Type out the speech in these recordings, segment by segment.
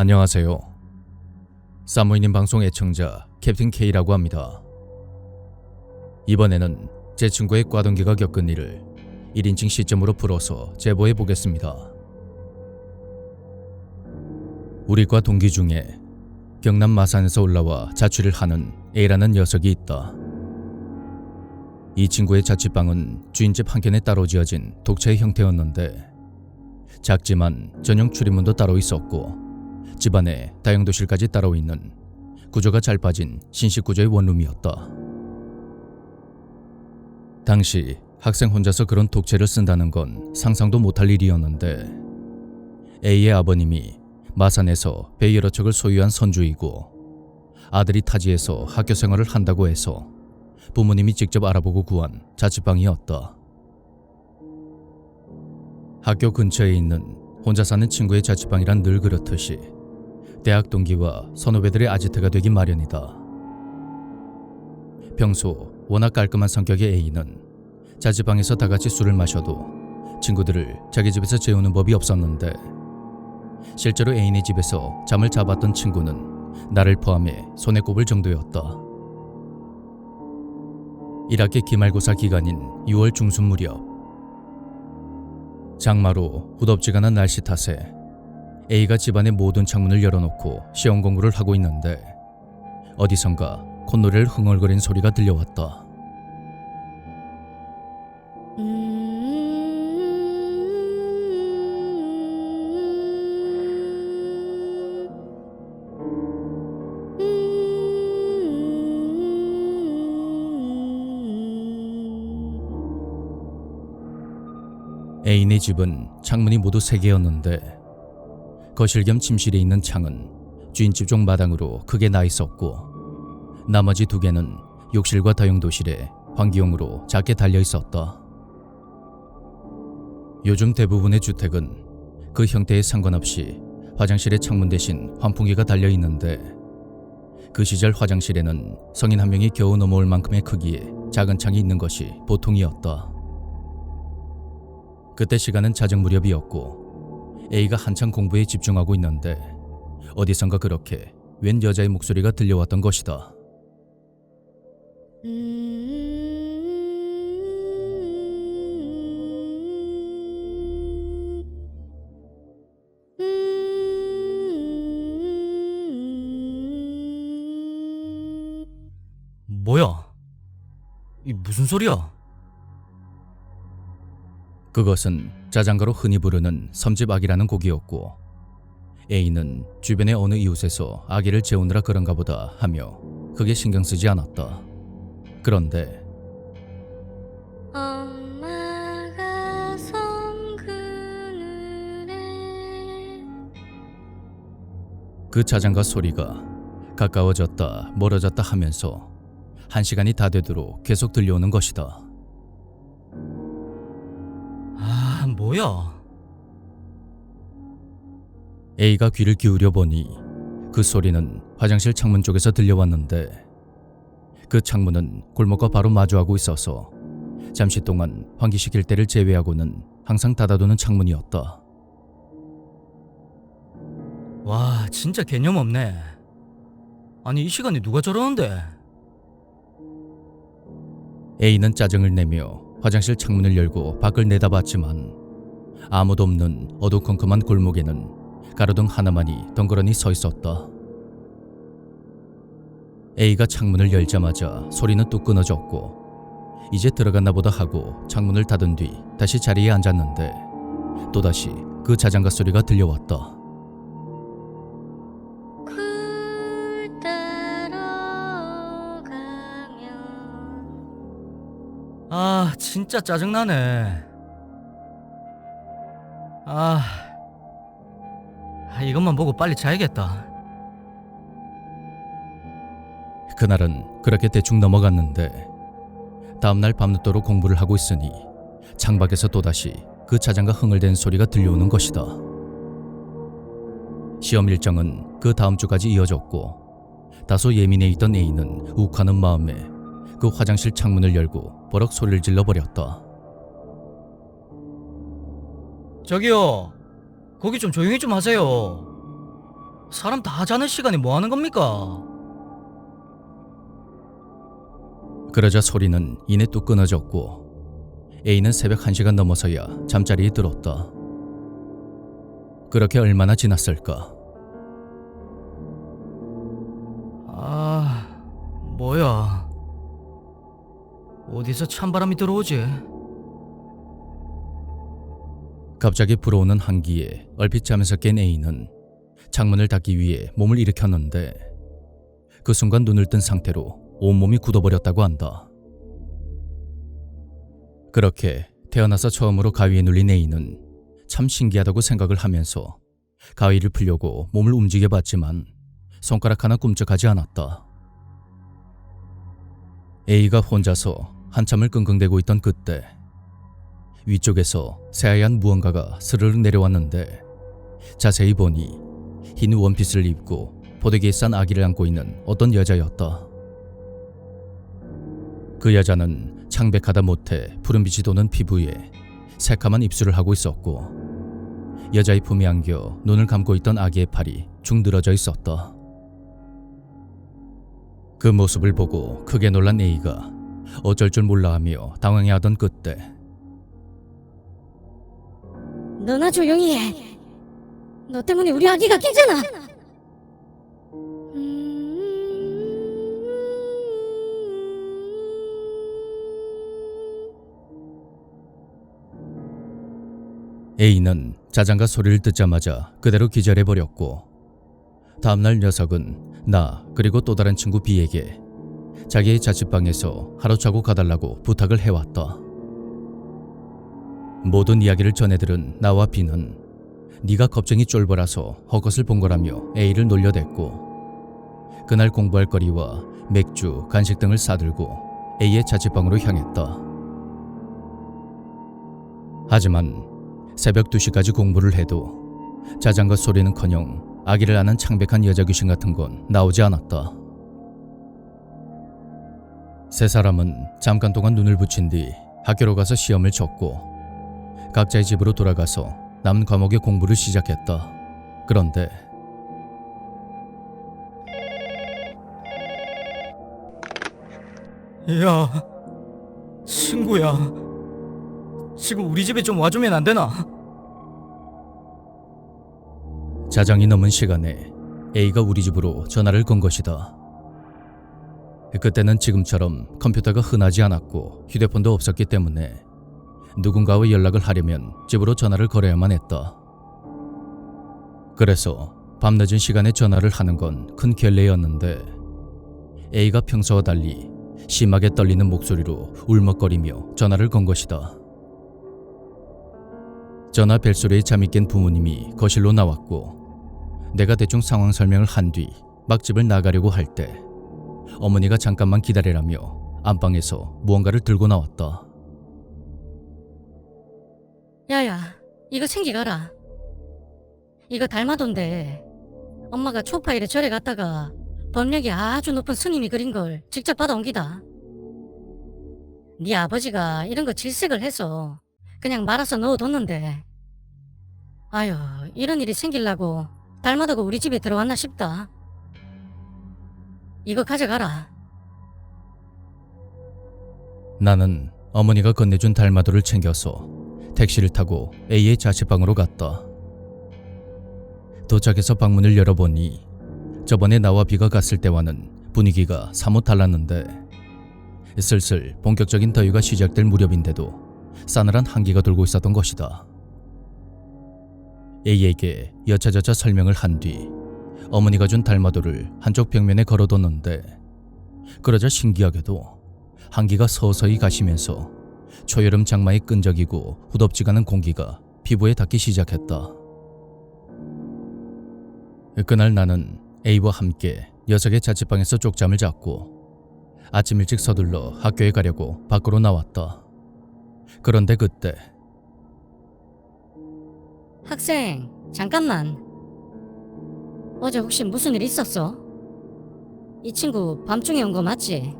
안녕하세요. 사무이님 방송 애청자 캡틴 K라고 합니다. 이번에는 제 친구의 과동기가 겪은 일을 1인칭 시점으로 풀어서 제보해 보겠습니다. 우리과 동기 중에 경남 마산에서 올라와 자취를 하는 A라는 녀석이 있다. 이 친구의 자취방은 주인집 한켠에 따로 지어진 독채의 형태였는데 작지만 전용 출입문도 따로 있었고 집안에 다용도실까지 따로 있는 구조가 잘 빠진 신식 구조의 원룸이었다. 당시 학생 혼자서 그런 독채를 쓴다는 건 상상도 못할 일이었는데 A의 아버님이 마산에서 배 여러 척을 소유한 선주이고 아들이 타지에서 학교 생활을 한다고 해서 부모님이 직접 알아보고 구한 자취방이었다. 학교 근처에 있는 혼자 사는 친구의 자취방이란 늘 그렇듯이 대학 동기와 선후배들의 아지트가 되기 마련이다. 평소 워낙 깔끔한 성격의 A는 자취방에서 다 같이 술을 마셔도 친구들을 자기 집에서 재우는 법이 없었는데 실제로 애인의 집에서 잠을 잡았던 친구는 나를 포함해 손에 꼽을 정도였다. 1학기 기말고사 기간인 6월 중순 무렵 장마로 후덥지근한 날씨 탓에 A가 집안의 모든 창문을 열어놓고 시험 공부를 하고 있는데 어디선가 콧노래를 흥얼거리는 소리가 들려왔다. 애인의 집은 창문이 모두 세 개였는데 거실 겸 침실에 있는 창은 주인집 쪽 마당으로 크게 나 있었고 나머지 두 개는 욕실과 다용도실에 환기용으로 작게 달려 있었다. 요즘 대부분의 주택은 그 형태에 상관없이 화장실에 창문 대신 환풍기가 달려 있는데 그 시절 화장실에는 성인 한 명이 겨우 넘어올 만큼의 크기의 작은 창이 있는 것이 보통이었다. 그때 시간은 자정 무렵이었고 A가 한창 공부에 집중하고 있는데 어디선가 그렇게 웬 여자의 목소리가 들려왔던 것이다. 뭐야? 이 무슨 소리야? 그것은 자장가로 흔히 부르는 섬집 아기라는 곡이었고 A는 주변의 어느 이웃에서 아기를 재우느라 그런가 보다 하며 크게 신경 쓰지 않았다. 그런데 엄마가 손 그늘에 그 자장가 소리가 가까워졌다 멀어졌다 하면서 한 시간이 다 되도록 계속 들려오는 것이다. 뭐야? A가 귀를 기울여 보니 그 소리는 화장실 창문 쪽에서 들려왔는데 그 창문은 골목과 바로 마주하고 있어서 잠시 동안 환기시킬 때를 제외하고는 항상 닫아두는 창문이었다. 와, 진짜 개념 없네. 아니, 이 시간에 누가 저러는데? A는 짜증을 내며 화장실 창문을 열고 밖을 내다봤지만 아무도 없는 어두컴컴한 골목에는 가로등 하나만이 덩그러니 서 있었다. A가 창문을 열자마자 소리는 뚝 끊어졌고 이제 들어갔나 보다 하고 창문을 닫은 뒤 다시 자리에 앉았는데 또다시 그 자장가 소리가 들려왔다. 아, 진짜 짜증나네. 아, 아, 이것만 보고 빨리 자야겠다. 그날은 그렇게 대충 넘어갔는데 다음날 밤늦도록 공부를 하고 있으니 창밖에서 또다시 그 자장가 흥얼대는 소리가 들려오는 것이다. 시험 일정은 그 다음 주까지 이어졌고 다소 예민해 있던 A는 욱하는 마음에 그 화장실 창문을 열고 버럭 소리를 질러 버렸다. 저기요. 거기 좀 조용히 좀 하세요. 사람 다 자는 시간에 뭐 하는 겁니까? 그러자 소리는 이내 뚝 끊어졌고 A는 새벽 1시가 넘어서야 잠자리에 들었다. 그렇게 얼마나 지났을까? 아, 뭐야. 어디서 찬바람이 들어오지? 갑자기 불어오는 한기에 얼핏 잠에서 깬 A는 창문을 닫기 위해 몸을 일으켰는데 그 순간 눈을 뜬 상태로 온몸이 굳어버렸다고 한다. 그렇게 태어나서 처음으로 가위에 눌린 A는 참 신기하다고 생각을 하면서 가위를 풀려고 몸을 움직여 봤지만 손가락 하나 꿈쩍하지 않았다. A가 혼자서 한참을 끙끙대고 있던 그때 위쪽에서 새하얀 무언가가 스르륵 내려왔는데 자세히 보니 흰 원피스를 입고 포대기에 싼 아기를 안고 있는 어떤 여자였다. 그 여자는 창백하다 못해 푸른빛이 도는 피부에 새카만 입술을 하고 있었고 여자의 품에 안겨 눈을 감고 있던 아기의 팔이 쭉 늘어져 있었다. 그 모습을 보고 크게 놀란 A가 어쩔 줄 몰라 하며 당황해하던 그때 너나 조용히 해. 너 때문에 우리 아기가 깨잖아. A는 자장가 소리를 듣자마자 그대로 기절해 버렸고 다음날 녀석은 나 그리고 또 다른 친구 B에게 자기의 자취방에서 하루 자고 가달라고 부탁을 해왔다. 모든 이야기를 전해들은 나와 B는 네가 겁쟁이 쫄보라서 헛것을 본 거라며 A를 놀려댔고 그날 공부할 거리와 맥주, 간식 등을 사들고 A의 자취방으로 향했다. 하지만 새벽 2시까지 공부를 해도 자장가 소리는커녕 아기를 아는 창백한 여자 귀신 같은 건 나오지 않았다. 세 사람은 잠깐 동안 눈을 붙인 뒤 학교로 가서 시험을 쳤고 각자의 집으로 돌아가서 남은 과목의 공부를 시작했다. 그런데 야, 친구야. 지금 우리 집에 좀 와주면 안 되나? 자장이 넘은 시간에 A가 우리 집으로 전화를 건 것이다. 그때는 지금처럼 컴퓨터가 흔하지 않았고 휴대폰도 없었기 때문에 누군가와 연락을 하려면 집으로 전화를 걸어야만 했다. 그래서 밤늦은 시간에 전화를 하는 건 큰 결례였는데 A가 평소와 달리 심하게 떨리는 목소리로 울먹거리며 전화를 건 것이다. 전화 벨소리에 잠이 깬 부모님이 거실로 나왔고 내가 대충 상황 설명을 한 뒤 막 집을 나가려고 할 때 어머니가 잠깐만 기다리라며 안방에서 무언가를 들고 나왔다. 야야, 이거 챙기가라. 이거 달마돈데 엄마가 초파일에 절에 갔다가 법력이 아주 높은 스님이 그린 걸 직접 받아온기다. 네 아버지가 이런 거 질색을 해서 그냥 말아서 넣어뒀는데 아유 이런 일이 생기려고 달마다고 우리 집에 들어왔나 싶다. 이거 가져가라. 나는 어머니가 건네준 달마도를 챙겨서 택시를 타고 A의 자취방으로 갔다. 도착해서 방문을 열어보니 저번에 나와 B가 갔을 때와는 분위기가 사뭇 달랐는데 슬슬 본격적인 더위가 시작될 무렵인데도 싸늘한 한기가 돌고 있었던 것이다. A에게 여차저차 설명을 한 뒤 어머니가 준 달마도를 한쪽 벽면에 걸어뒀는데 그러자 신기하게도 한기가 서서히 가시면서 초여름 장마에 끈적이고 후덥지근한 공기가 피부에 닿기 시작했다. 그날 나는 A와 함께 녀석의 자취방에서 쪽잠을 잤고 아침 일찍 서둘러 학교에 가려고 밖으로 나왔다. 그런데 그때 학생, 잠깐만. 어제 혹시 무슨 일 있었어? 이 친구 밤중에 온 거 맞지?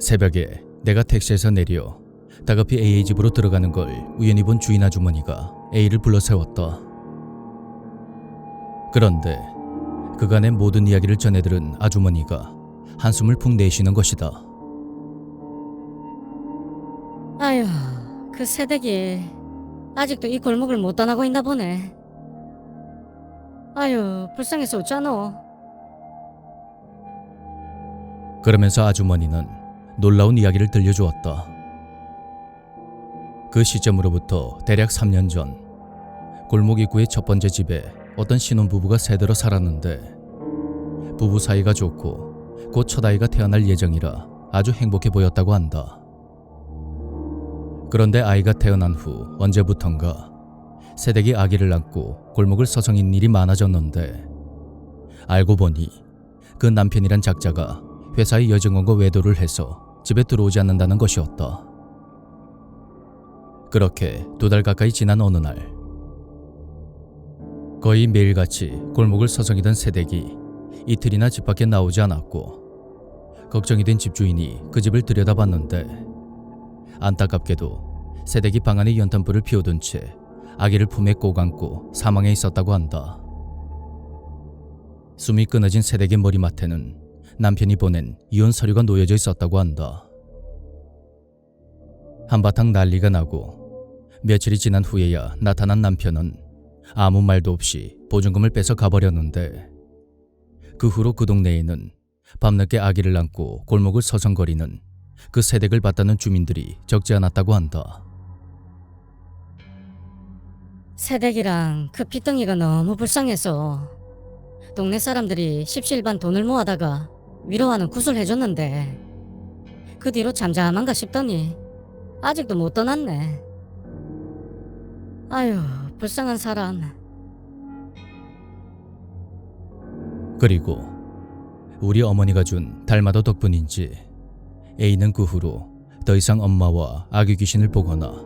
새벽에 내가 택시에서 내려 다급히 A의 집으로 들어가는 걸 우연히 본 주인 아주머니가 A를 불러 세웠다. 그런데 그간의 모든 이야기를 전해들은 아주머니가 한숨을 푹 내쉬는 것이다. 아휴, 그 새댁이 아직도 이 골목을 못 떠나고 있나 보네. 아휴, 불쌍해서 어쩌노? 그러면서 아주머니는 놀라운 이야기를 들려주었다. 그 시점으로부터 대략 3년 전 골목 입구의 첫 번째 집에 어떤 신혼부부가 새들어 살았는데 부부 사이가 좋고 곧 첫 아이가 태어날 예정이라 아주 행복해 보였다고 한다. 그런데 아이가 태어난 후 언제부턴가 새댁이 아기를 낳고 골목을 서성이는 일이 많아졌는데 알고 보니 그 남편이란 작자가 회사의 여직원과 외도를 해서 집에 들어오지 않는다는 것이었다. 그렇게 두 달 가까이 지난 어느 날 거의 매일같이 골목을 서성이던 새댁이 이틀이나 집 밖에 나오지 않았고 걱정이 된 집주인이 그 집을 들여다봤는데 안타깝게도 새댁이 방 안에 연탄불을 피워둔 채 아기를 품에 꼭 안고 사망해 있었다고 한다. 숨이 끊어진 새댁의 머리맡에는 남편이 보낸 이혼 서류가 놓여져 있었다고 한다. 한바탕 난리가 나고 며칠이 지난 후에야 나타난 남편은 아무 말도 없이 보증금을 뺏어 가버렸는데 그 후로 그 동네에는 밤늦게 아기를 안고 골목을 서성거리는 그 세댁을 봤다는 주민들이 적지 않았다고 한다. 새댁이랑 그 피덩이가 너무 불쌍해서 동네 사람들이 십시일반 돈을 모아다가 위로하는 굿을 해줬는데 그 뒤로 잠잠한가 싶더니 아직도 못 떠났네. 아휴, 불쌍한 사람. 그리고 우리 어머니가 준 달마도 덕분인지 A는 그 후로 더 이상 엄마와 아기 귀신을 보거나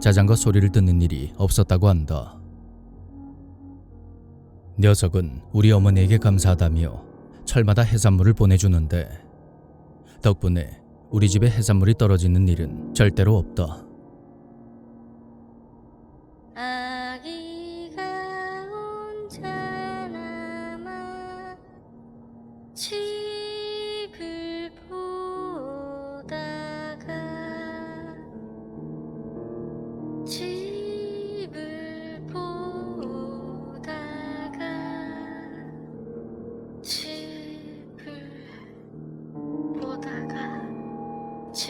자장가 소리를 듣는 일이 없었다고 한다. 녀석은 우리 어머니에게 감사하다며 철마다 해산물을 보내주는데 덕분에 우리 집에 해산물이 떨어지는 일은 절대로 없다. 아기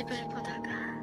집을 보다가